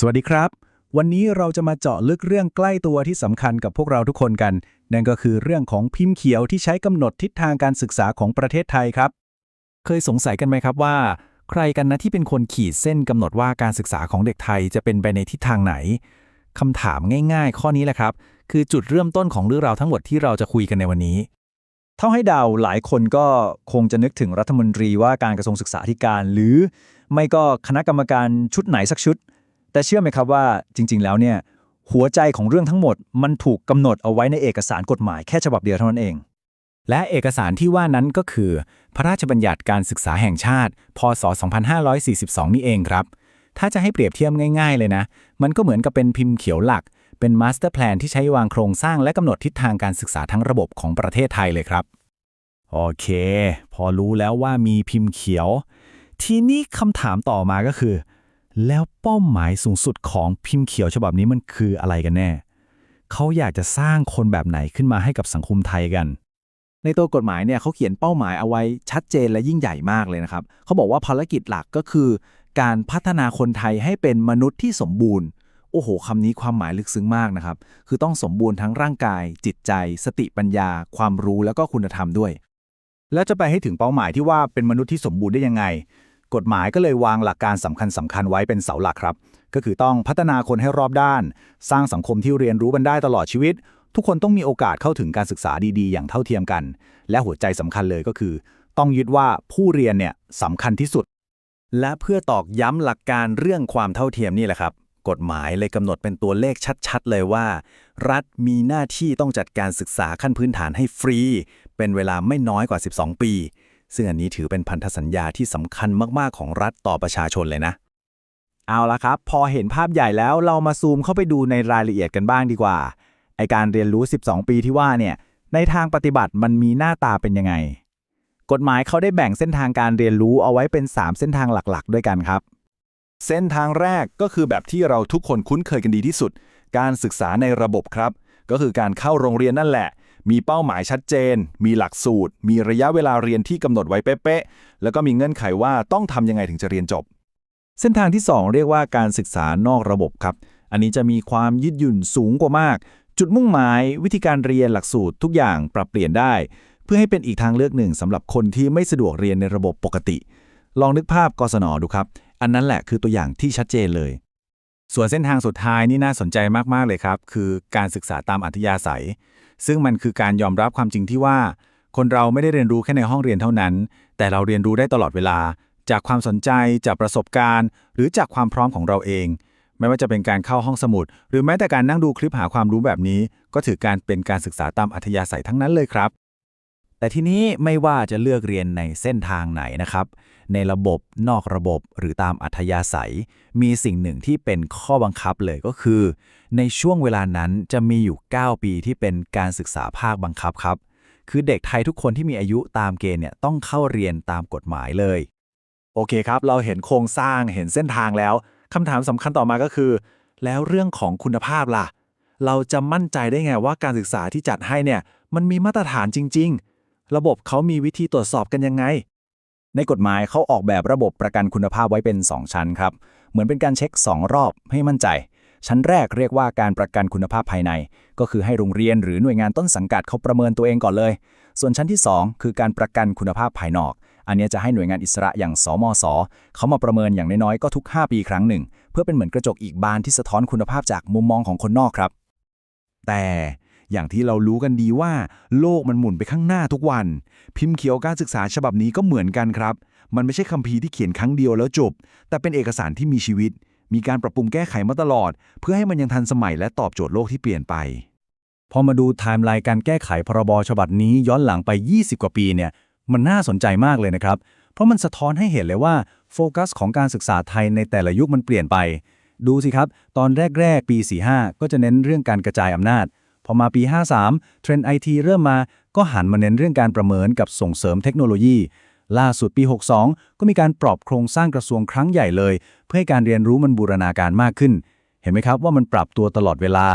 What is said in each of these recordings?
สวัสดีครับ วันนี้เราจะมาเจาะลึกเรื่องใกล้ตัวที่สำคัญกับพวกเราทุกคนกัน นั่นก็คือเรื่องของพิมพ์เขียวที่ใช้กำหนดทิศทางการศึกษาของประเทศไทยครับ เคยสงสัยกันไหมครับว่า ใครกันนะที่เป็นคนขีดเส้นกำหนดว่าการศึกษาของเด็กไทยจะเป็นไปในทิศทางไหนคำถามง่าย ๆ ข้อนี้แหละครับ คือจุดเริ่มต้นของเรื่องราวทั้งหมดที่เราจะคุยกันในวันนี้ เท่าให้เดาหลายคนก็คงจะนึกถึงรัฐมนตรีว่าการกระทรวงศึกษาธิการ หรือไม่ก็คณะกรรมการชุดไหนสักชุด แต่เชื่อไหมครับว่าจริง ๆ แล้วเนี่ยหัวใจของเรื่องทั้งหมดมันถูกกำหนดเอาไว้ในเอกสารกฎหมายแค่ฉบับเดียวเท่านั้นเอง และเอกสารที่ว่านั้นก็คือ พระราชบัญญัติการศึกษาแห่งชาติ พศ 2542 นี่เองครับ ถ้าจะให้เปรียบเทียบง่าย ๆ เลยนะ มันก็เหมือนกับเป็นพิมพ์เขียวหลัก เป็นมาสเตอร์แพลนที่ใช้วางโครงสร้างและกำหนดทิศทางการศึกษาทั้งระบบของประเทศไทยเลยครับ โอเค พอรู้แล้วว่ามีพิมพ์เขียว ทีนี้คำถามต่อมาก็คือ แล้วเป้าหมายสูงสุดของพิมพ์เขียวฉบับนี้มันคืออะไรกันแน่ เขาอยากจะสร้างคนแบบไหนขึ้นมาให้กับสังคมไทยกัน ในตัวกฎหมายเนี่ยเขาเขียนเป้าหมายเอาไว้ชัดเจนและยิ่งใหญ่มากเลยนะครับ เขาบอกว่าภารกิจหลักก็คือ การพัฒนาคนไทยให้เป็นมนุษย์ที่สมบูรณ์ โอ้โหคำนี้ความหมายลึกซึ้งมากนะครับ คือต้องสมบูรณ์ทั้งร่างกาย จิตใจ สติปัญญา ความรู้แล้วก็คุณธรรมด้วย แล้วจะไปให้ถึงเป้าหมายที่ว่าเป็นมนุษย์ที่สมบูรณ์ได้ยังไง กฎหมายก็เลยวางหลักการสำคัญสำคัญไว้เป็นเสาหลักครับ ก็คือต้องพัฒนาคนให้รอบด้าน สร้างสังคมที่เรียนรู้กันได้ตลอดชีวิต ทุกคนต้องมีโอกาสเข้าถึงการศึกษาดีๆ อย่างเท่าเทียมกัน และหัวใจสำคัญเลยก็คือ ต้องยึดว่าผู้เรียนเนี่ยสำคัญที่สุด และเพื่อตอกย้ำหลักการเรื่องความเท่าเทียมนี่แหละครับกฎหมายเลยกำหนดเป็นตัวเลขชัดๆ เลยว่า รัฐมีหน้าที่ต้องจัดการศึกษาขั้นพื้นฐานให้ฟรี เป็นเวลาไม่น้อยกว่า 12 ปี ซึ่งอันนี้ถือเป็นพันธสัญญาที่สำคัญมาก ๆ ของรัฐต่อประชาชนเลยนะ เอาละครับ พอเห็นภาพใหญ่แล้วเรามาซูมเข้าไปดูในรายละเอียดกันบ้างดีกว่า ไอการเรียนรู้ 12 ปีที่ว่าเนี่ยในทางปฏิบัติมันมีหน้าตาเป็นยังไง กฎหมายเขาได้แบ่งเส้นทางการเรียนรู้เอาไว้เป็น 3 เส้นทางหลักๆ ด้วยกันครับ เส้นทางแรกก็คือแบบที่เราทุกคนคุ้นเคยกันดีที่สุด การศึกษาในระบบครับ ก็คือการเข้าโรงเรียนนั่นแหละ มีเป้าหมายชัดเจน มีหลักสูตร มีระยะเวลาเรียนที่กำหนดไว้เป๊ะๆ แล้วก็มีเงื่อนไขว่าต้องทำยังไงถึงจะเรียนจบ เส้นทางที่ 2 เรียกว่าการศึกษานอกระบบครับ อันนี้จะมีความยืดหยุ่นสูงกว่ามาก จุดมุ่งหมาย วิธีการเรียนหลักสูตรทุกอย่างปรับเปลี่ยนได้ เพื่อให้เป็นอีกทางเลือกหนึ่งสำหรับคนที่ไม่สะดวกเรียนในระบบปกติ ลองนึกภาพกศนดูครับ อันนั้นแหละคือตัวอย่างที่ชัดเจนเลย ส่วนเส้นทางสุดท้ายนี่น่าสนใจมากๆเลยครับ คือการศึกษาตามอัธยาศัย ซึ่งมันคือการยอมรับความจริงที่ว่า คนเราไม่ได้เรียนรู้แค่ในห้องเรียนเท่านั้น แต่เราเรียนรู้ได้ตลอดเวลา จากความสนใจ จากประสบการณ์ หรือจากความพร้อมของเราเอง ไม่ว่าจะเป็นการเข้าห้องสมุด หรือแม้แต่การนั่งดูคลิปหาความรู้แบบนี้ ก็ถือการเป็นการศึกษาตามอัธยาศัยทั้งนั้นเลยครับ แต่ทีนี้ไม่ว่าจะเลือกเรียนในเส้นทางไหนนะครับ ในระบบนอกระบบหรือตามอัธยาศัย มีสิ่งหนึ่งที่เป็นข้อบังคับเลยก็คือ ในช่วงเวลานั้นจะมีอยู่ 9 ปีที่เป็นการศึกษาภาคบังคับครับ คือเด็กไทยทุกคนที่มีอายุตามเกณฑ์เนี่ยต้องเข้าเรียนตามกฎหมายเลย โอเคครับ เราเห็นโครงสร้างเห็นเส้นทางแล้วคำถามสำคัญต่อมาก็คือ แล้วเรื่องของคุณภาพล่ะ เราจะมั่นใจได้ไงว่าการศึกษาที่จัดให้เนี่ยมันมีมาตรฐานจริง ๆ ระบบเขามีวิธีตรวจสอบกันยังไง ในกฎหมายเขาออกแบบระบบประกันคุณภาพไว้เป็น 2 ชั้นครับ เหมือนเป็นการเช็ค 2 รอบให้มั่นใจ ชั้นแรกเรียกว่าการประกันคุณภาพภายใน ก็คือให้โรงเรียนหรือหน่วยงานต้นสังกัดเขาประเมินตัวเองก่อนเลย ส่วนชั้นที่ 2 คือการประกันคุณภาพภายนอก อันนี้จะให้หน่วยงานอิสระอย่างสมสเขามาประเมินอย่างน้อยๆก็ทุก 5 ปีครั้งหนึ่ง เพื่อเป็นเหมือนกระจกอีกบานที่สะท้อนคุณภาพจากมุมมองของคนนอกครับ แต่ อย่างที่เรารู้กันดีว่า โลกมันหมุนไปข้างหน้าทุกวัน พิมพ์เขียวการศึกษาฉบับนี้ก็เหมือนกันครับ มันไม่ใช่คัมภีร์ที่เขียนครั้งเดียวแล้วจบ แต่เป็นเอกสารที่มีชีวิต มีการปรับปรุงแก้ไขมาตลอด เพื่อให้มันยังทันสมัยและตอบโจทย์โลกที่เปลี่ยนไป พอมาดูไทม์ไลน์การแก้ไขพรบฉบับนี้ย้อนหลังไป 20 กว่าปีเนี่ยมันน่าสนใจมากเลยนะครับ เพราะมันสะท้อนให้เห็นเลยว่าโฟกัสของการศึกษาไทยในแต่ละยุคมันเปลี่ยนไป ดูสิครับ ตอนแรก ๆ ปี 45 ก็จะเน้นเรื่องการกระจายอำนาจ พอมาปี 53 เทรนด์ไอทีเริ่มมาก็หันมาเน้นเรื่องการประเมินกับส่งเสริมเทคโนโลยี ล่าสุดปี 62 ก็มีการปรับโครงสร้างกระทรวงครั้งใหญ่เลย เพื่อให้การเรียนรู้มันบูรณาการมากขึ้น เห็นไหมครับว่ามันปรับตัวตลอดเวลา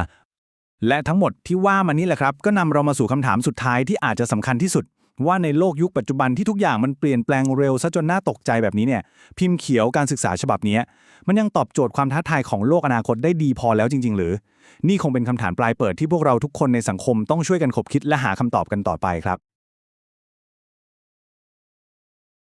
และทั้งหมดที่ว่ามานี่แหละครับ ก็นำเรามาสู่คำถามสุดท้ายที่อาจจะสำคัญที่สุด ว่าในโลกยุคปัจจุบันที่ทุกอย่างมันเปลี่ยนแปลงเร็วซะจนน่าตกใจแบบนี้เนี่ยพิมพ์เขียวการศึกษาฉบับนี้ มันยังตอบโจทย์ความท้าทายของโลกอนาคตได้ดีพอแล้วจริง ๆ หรือ นี่คงเป็นคำถามปลายเปิดที่พวกเราทุกคนในสังคมต้องช่วยกันขบคิดและหาคำตอบกันต่อไปครับ